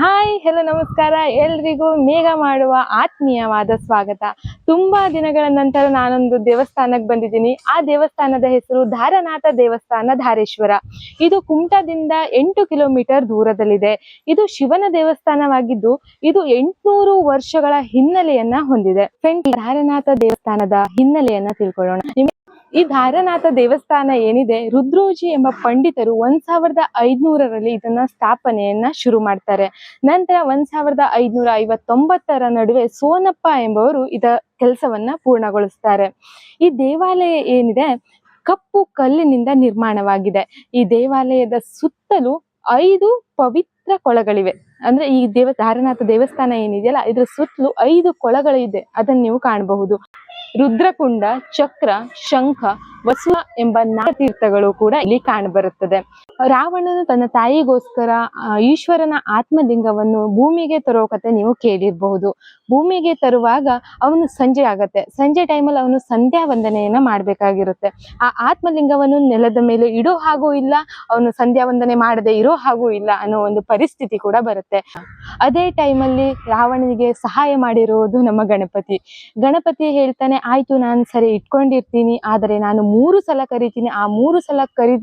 Hi, hello, ನಮಸ್ಕಾರ. ಎಲ್ರಿಗೂ ಮೇಘ ಮಾಡುವ ಆತ್ಮೀಯವಾದ ಸ್ವಾಗತ. ತುಂಬಾ ದಿನಗಳ ನಂತರ ನಾನೊಂದು ದೇವಸ್ಥಾನಕ್ಕೆ ಬಂದಿದ್ದೀನಿ. ಆ ದೇವಸ್ಥಾನದ ಹೆಸರು ಧಾರನಾಥ ದೇವಸ್ಥಾನ ಧಾರೇಶ್ವರ. ಇದು ಕುಮಟಾದಿಂದ ಎಂಟು ಕಿಲೋಮೀಟರ್ ದೂರದಲ್ಲಿದೆ. ಇದು ಶಿವನ ದೇವಸ್ಥಾನವಾಗಿದ್ದು, ಇದು ಎಂಟುನೂರು ವರ್ಷಗಳ ಹಿನ್ನೆಲೆಯನ್ನ ಹೊಂದಿದೆ. ಫ್ರೆಂಡ್ ಧಾರನಾಥ ದೇವಸ್ಥಾನದ ಹಿನ್ನೆಲೆಯನ್ನ ತಿಳ್ಕೊಳ್ಳೋಣ. ಈ ಧಾರನಾಥ ದೇವಸ್ಥಾನ ಏನಿದೆ? ರುದ್ರೋಜಿ ಎಂಬ ಪಂಡಿತರು ಒಂದ್ ಸಾವಿರದ ಐದ್ನೂರರಲ್ಲಿ ಇದನ್ನ ಸ್ಥಾಪನೆಯನ್ನ ಶುರು ಮಾಡ್ತಾರೆ. ನಂತರ ಒಂದ್ ಸಾವಿರದ ಐದ್ನೂರ ಐವತ್ತೊಂಬತ್ತರ ನಡುವೆ ಸೋನಪ್ಪ ಎಂಬವರು ಇದ ಕೆಲಸವನ್ನ ಪೂರ್ಣಗೊಳಿಸ್ತಾರೆ. ಈ ದೇವಾಲಯ ಏನಿದೆ? ಕಪ್ಪು ಕಲ್ಲಿನಿಂದ ನಿರ್ಮಾಣವಾಗಿದೆ. ಈ ದೇವಾಲಯದ ಸುತ್ತಲೂ ಐದು ಪವಿತ್ರ ಕೊಳಗಳಿವೆ. ಅಂದ್ರೆ ಈ ದೇವ, ಸಾರನಾಥ ದೇವಸ್ಥಾನ ಏನಿದೆಯಲ್ಲ, ಇದ್ರ ಸುತ್ತಲೂ ಐದು ಕೊಳಗಳಿದೆ. ಅದನ್ನ ನೀವು ಕಾಣಬಹುದು. ರುದ್ರಕುಂಡ, ಚಕ್ರ, ಶಂಖ, ವಸುವ ಎಂಬ ನಾಗತೀರ್ಥಗಳು ಕೂಡ ಇಲ್ಲಿ ಕಾಣಬರುತ್ತದೆ. ರಾವಣನು ತನ್ನ ತಾಯಿಗೋಸ್ಕರ ಈಶ್ವರನ ಆತ್ಮಲಿಂಗವನ್ನು ಭೂಮಿಗೆ ತರೋ ಕತೆ ನೀವು ಕೇಳಿರಬಹುದು. ಭೂಮಿಗೆ ತರುವಾಗ ಅವನು ಸಂಜೆ ಆಗತ್ತೆ. ಸಂಜೆ ಟೈಮಲ್ಲಿ ಅವನು ಸಂಧ್ಯಾ ವಂದನೆಯನ್ನ ಮಾಡಬೇಕಾಗಿರುತ್ತೆ. ಆ ಆತ್ಮಲಿಂಗವನ್ನು ನೆಲದ ಮೇಲೆ ಇಡೋ ಹಾಗೂ ಇಲ್ಲ, ಅವನು ಸಂಧ್ಯಾ ವಂದನೆ ಮಾಡದೆ ಇರೋ ಹಾಗೂ ಇಲ್ಲ ಅನ್ನೋ ಒಂದು ಪರಿಸ್ಥಿತಿ ಕೂಡ ಬರುತ್ತೆ. ಅದೇ ಟೈಮಲ್ಲಿ ರಾವಣನಿಗೆ ಸಹಾಯ ಮಾಡಿರುವುದು ನಮ್ಮ ಗಣಪತಿ. ಗಣಪತಿ ಹೇಳ್ತಾನೆ, ಆಯ್ತು, ನಾನು ಸರಿ ಇಟ್ಕೊಂಡಿರ್ತೀನಿ, ಆದರೆ ನಾನು ಮೂರು ಸಲ ಕರಿತೀನಿ. ಆ ಮೂರು ಸಲ ಕರಿ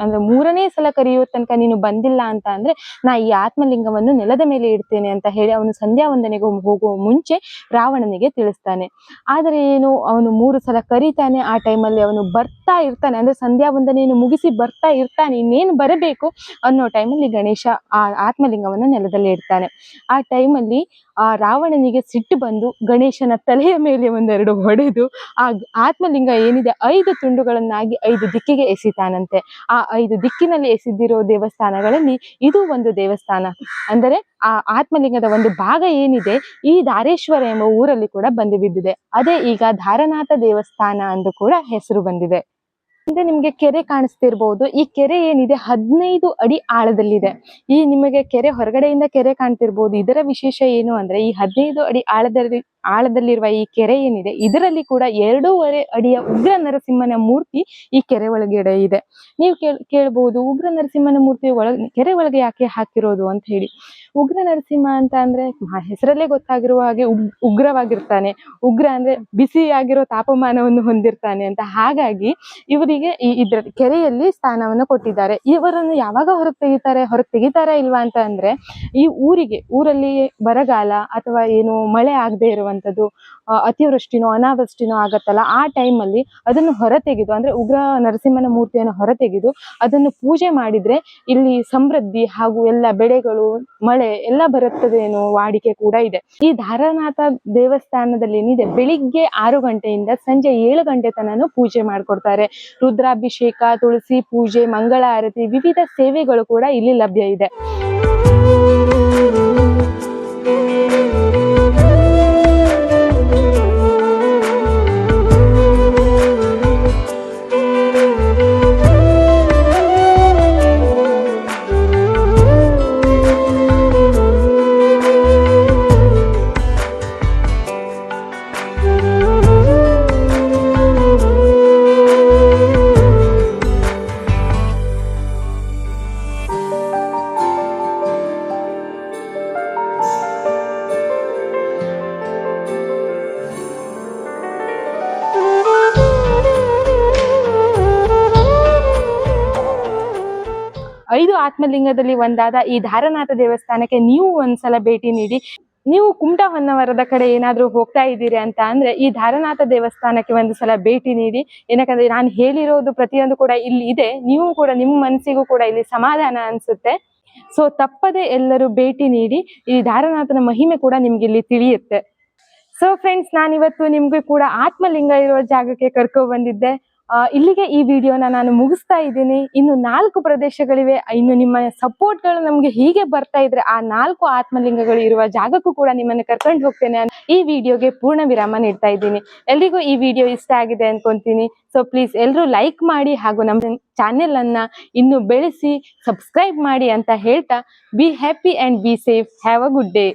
ಅಂದ್ರೆ ಮೂರನೇ ಸಲ ಕರೆಯುವ ತನಕ ನೀನು ಬಂದಿಲ್ಲ ಅಂತ ಅಂದ್ರೆ ನಾ ಈ ಆತ್ಮಲಿಂಗವನ್ನು ನೆಲದ ಮೇಲೆ ಇಡ್ತೇನೆ ಅಂತ ಹೇಳಿ ಅವನು ಸಂಧ್ಯಾ ವಂದನೆಗೆ ಹೋಗುವ ಮುಂಚೆ ರಾವಣನಿಗೆ ತಿಳಿಸ್ತಾನೆ. ಆದರೆ ಏನು, ಅವನು ಮೂರು ಸಲ ಕರೀತಾನೆ, ಆ ಟೈಮಲ್ಲಿ ಅವನು ಬರ್ತಾ ಇರ್ತಾನೆ. ಅಂದ್ರೆ ಸಂಧ್ಯಾ ವಂದನೆಯನ್ನು ಮುಗಿಸಿ ಬರ್ತಾ ಇರ್ತಾನೆ, ಇನ್ನೇನು ಬರಬೇಕು ಅನ್ನೋ ಟೈಮಲ್ಲಿ ಗಣೇಶ ಆ ಆತ್ಮಲಿಂಗವನ್ನು ನೆಲದಲ್ಲಿ ಇಡ್ತಾನೆ. ಆ ಟೈಮಲ್ಲಿ ಆ ರಾವಣನಿಗೆ ಸಿಟ್ಟು ಬಂದು ಗಣೇಶನ ತಲೆಯ ಮೇಲೆ ಒಂದೆರಡು ಹೊಡೆದು ಆ ಆತ್ಮಲಿಂಗ ಏನಿದೆ ಐದು ತುಂಡುಗಳನ್ನಾಗಿ ಐದು ದಿಕ್ಕಿಗೆ ಎಸಿತಾನಂತೆ. ಆ ಐದು ದಿಕ್ಕಿನಲ್ಲಿ ಎಸೆದಿರೋ ದೇವಸ್ಥಾನಗಳಲ್ಲಿ ಇದು ಒಂದು ದೇವಸ್ಥಾನ. ಅಂದರೆ ಆ ಆತ್ಮಲಿಂಗದ ಒಂದು ಭಾಗ ಏನಿದೆ ಈ ಧಾರೇಶ್ವರ ಎಂಬ ಊರಲ್ಲಿ ಕೂಡ ಬಂದು ಬಿದ್ದಿದೆ. ಅದೇ ಈಗ ಧಾರನಾಥ ದೇವಸ್ಥಾನ ಅಂದು ಕೂಡ ಹೆಸರು ಬಂದಿದೆ. ಮುಂದೆ ನಿಮ್ಗೆ ಕೆರೆ ಕಾಣಿಸ್ತಿರ್ಬಹುದು ಈ ಕೆರೆ ಏನಿದೆ? ಹದಿನೈದು ಅಡಿ ಆಳದಲ್ಲಿದೆ. ಈ ನಿಮಗೆ ಕೆರೆ ಹೊರಗಡೆಯಿಂದ ಕೆರೆ ಕಾಣ್ತಿರ್ಬಹುದು ಇದರ ವಿಶೇಷ ಏನು ಅಂದ್ರೆ ಈ ಹದಿನೈದು ಅಡಿ ಆಳದಲ್ಲಿ ಆಳದಲ್ಲಿರುವ ಈ ಕೆರೆ ಏನಿದೆ, ಇದರಲ್ಲಿ ಕೂಡ ಎರಡೂವರೆ ಅಡಿಯ ಉಗ್ರ ನರಸಿಂಹನ ಮೂರ್ತಿ ಈ ಕೆರೆ ಒಳಗಡೆ ಇದೆ. ನೀವು ಕೇಳ್ ಕೇಳ್ಬಹುದು ಉಗ್ರ ನರಸಿಂಹನ ಮೂರ್ತಿ ಒಳಗೆ ಕೆರೆ ಒಳಗೆ ಯಾಕೆ ಹಾಕಿರೋದು ಅಂತ ಹೇಳಿ. ಉಗ್ರ ನರಸಿಂಹ ಅಂತ ಅಂದ್ರೆ ಹೆಸರಲ್ಲೇ ಗೊತ್ತಾಗಿರುವ ಹಾಗೆ ಉಗ್- ಉಗ್ರವಾಗಿರ್ತಾನೆ. ಉಗ್ರ ಅಂದ್ರೆ ಬಿಸಿಯಾಗಿರೋ ತಾಪಮಾನವನ್ನು ಹೊಂದಿರ್ತಾನೆ ಅಂತ. ಹಾಗಾಗಿ ಇವರಿಗೆ ಈ ಇದ್ರ ಕೆರೆಯಲ್ಲಿ ಸ್ಥಾನವನ್ನು ಕೊಟ್ಟಿದ್ದಾರೆ. ಇವರನ್ನು ಯಾವಾಗ ಹೊರಗೆ ತೆಗಿತಾರೆ, ಹೊರಗೆ ತೆಗಿತಾರಾ ಇಲ್ವಾ ಅಂತ ಅಂದ್ರೆ, ಈ ಊರಿಗೆ, ಊರಲ್ಲಿ ಬರಗಾಲ ಅಥವಾ ಏನು ಮಳೆ ಆಗದೆ ಇರುವಂತದ್ದು ಆ, ಅತಿವೃಷ್ಟಿನೋ ಅನಾವೃಷ್ಟಿನೋ ಆಗತ್ತಲ್ಲ ಆ ಟೈಮಲ್ಲಿ ಅದನ್ನು ಹೊರತೆಗೆದು ಅಂದ್ರೆ ಉಗ್ರ ನರಸಿಂಹನ ಮೂರ್ತಿಯನ್ನು ಹೊರತೆಗೆದು ಅದನ್ನು ಪೂಜೆ ಮಾಡಿದ್ರೆ ಇಲ್ಲಿ ಸಮೃದ್ಧಿ ಹಾಗೂ ಎಲ್ಲ ಬೆಳೆಗಳು ಮಳೆ ಎಲ್ಲ ಬರುತ್ತದೆ ಅನ್ನೋ ವಾಡಿಕೆ ಕೂಡ ಇದೆ. ಈ ಧಾರನಾಥ ದೇವಸ್ಥಾನದಲ್ಲಿ ಏನಿದೆ ಬೆಳಿಗ್ಗೆ ಆರು ಗಂಟೆಯಿಂದ ಸಂಜೆ ಏಳು ಗಂಟೆ ತನನು ಪೂಜೆ ಮಾಡ್ಕೊಡ್ತಾರೆ. ರುದ್ರಾಭಿಷೇಕ ತುಳಸಿ ಪೂಜೆ ಮಂಗಳ ಆರತಿ ವಿವಿಧ ಸೇವೆಗಳು ಕೂಡ ಇಲ್ಲಿ ಲಭ್ಯ ಇದೆ. ಐದು ಆತ್ಮಲಿಂಗದಲ್ಲಿ ಒಂದಾದ ಈ ಧಾರನಾಥ ದೇವಸ್ಥಾನಕ್ಕೆ ನೀವು ಒಂದ್ಸಲ ಭೇಟಿ ನೀಡಿ. ನೀವು ಕುಮಟಾ ಹೊನ್ನವರದ ಕಡೆ ಏನಾದರೂ ಹೋಗ್ತಾ ಇದ್ದೀರಿ ಅಂತ ಅಂದ್ರೆ ಈ ಧಾರನಾಥ ದೇವಸ್ಥಾನಕ್ಕೆ ಒಂದು ಸಲ ಭೇಟಿ ನೀಡಿ. ಏನಕ್ಕಂದ್ರೆ ನಾನು ಹೇಳಿರೋದು ಪ್ರತಿಯೊಂದು ಕೂಡ ಇಲ್ಲಿ ಇದೆ. ನೀವು ಕೂಡ ನಿಮ್ಮ ಮನಸ್ಸಿಗೂ ಕೂಡ ಇಲ್ಲಿ ಸಮಾಧಾನ ಅನ್ಸುತ್ತೆ. ಸೊ ತಪ್ಪದೆ ಎಲ್ಲರೂ ಭೇಟಿ ನೀಡಿ. ಈ ಧಾರನಾಥನ ಮಹಿಮೆ ಕೂಡ ನಿಮ್ಗೆ ಇಲ್ಲಿ ತಿಳಿಯುತ್ತೆ. ಸೊ ಫ್ರೆಂಡ್ಸ್ ನಾನಿವತ್ತು ನಿಮ್ಗೆ ಕೂಡ ಆತ್ಮಲಿಂಗ ಇರೋ ಜಾಗಕ್ಕೆ ಕರ್ಕೊ ಬಂದಿದ್ದೆ. ಇಲ್ಲಿಗೆ ಈ ವಿಡಿಯೋನ ನಾನು ಮುಗಿಸ್ತಾ ಇದ್ದೀನಿ. ಇನ್ನು ನಾಲ್ಕು ಪ್ರದೇಶಗಳಿವೆ. ಇನ್ನು ನಿಮ್ಮ ಸಪೋರ್ಟ್ಗಳು ನಮ್ಗೆ ಹೀಗೆ ಬರ್ತಾ ಇದ್ರೆ ಆ ನಾಲ್ಕು ಆತ್ಮಲಿಂಗಗಳು ಇರುವ ಜಾಗಕ್ಕೂ ಕೂಡ ನಿಮ್ಮನ್ನು ಕರ್ಕೊಂಡು ಹೋಗ್ತೇನೆ ಈ ವಿಡಿಯೋಗೆ ಪೂರ್ಣ ವಿರಾಮ ನೀಡ್ತಾ ಇದ್ದೀನಿ. ಎಲ್ರಿಗೂ ಈ ವಿಡಿಯೋ ಇಷ್ಟ ಆಗಿದೆ ಅನ್ಕೊಂತೀನಿ. ಸೊ ಪ್ಲೀಸ್ ಎಲ್ಲರೂ ಲೈಕ್ ಮಾಡಿ ಹಾಗೂ ನಮ್ಮ ಚಾನೆಲ್ ಅನ್ನ ಇನ್ನು ಬೆಳೆಸಿ ಸಬ್ಸ್ಕ್ರೈಬ್ ಮಾಡಿ ಅಂತ ಹೇಳ್ತಾ be happy and be safe have a good day